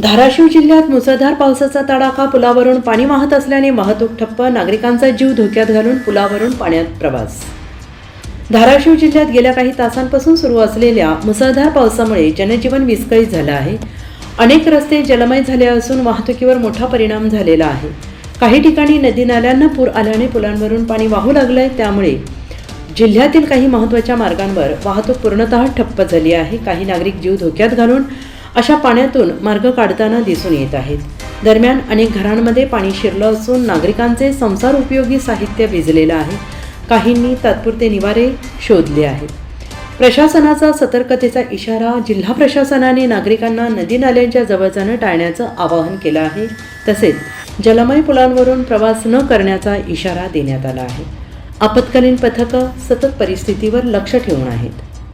धाराशिव जिल्ह्यात मुसळधार पावसाचा तडाखा पुलावरून पाणी वाहत असल्याने वाहतूक ठप्प नागरिकांचा जीव धोक्यात घालून पुलावरून पाण्यात प्रवास. धाराशिव जिल्ह्यात गेल्या काही तासांपासून सुरू असलेल्या मुसळधार पावसामुळे जनजीवन विस्कळीत झालं आहे. अनेक रस्ते जलमय झाले असून वाहतुकीवर मोठा परिणाम झालेला आहे. काही ठिकाणी नदी नाल्यांना पूर आल्याने पुलांवरून पाणी वाहू लागलंय. त्यामुळे जिल्ह्यातील काही महत्त्वाच्या मार्गांवर वाहतूक पूर्णतः ठप्प झाली आहे. काही नागरिक जीव धोक्यात घालून अशा पाण्यातून मार्ग काढताना दिसून येत आहेत. दरम्यान अनेक घरांमध्ये पाणी शिरलं असून नागरिकांचे संसार उपयोगी साहित्य भिजलेलं आहे. काहींनी तात्पुरते निवारे शोधले आहेत. प्रशासनाचा सतर्कतेचा इशारा जिल्हा प्रशासनाने नागरिकांना नदी नाल्यांच्या जवळ जाणं टाळण्याचं आवाहन केलं आहे. तसेच जलमय पुलांवरून प्रवास न करण्याचा इशारा देण्यात आला आहे. आपत्कालीन पथकं सतत परिस्थितीवर लक्ष ठेवून आहेत.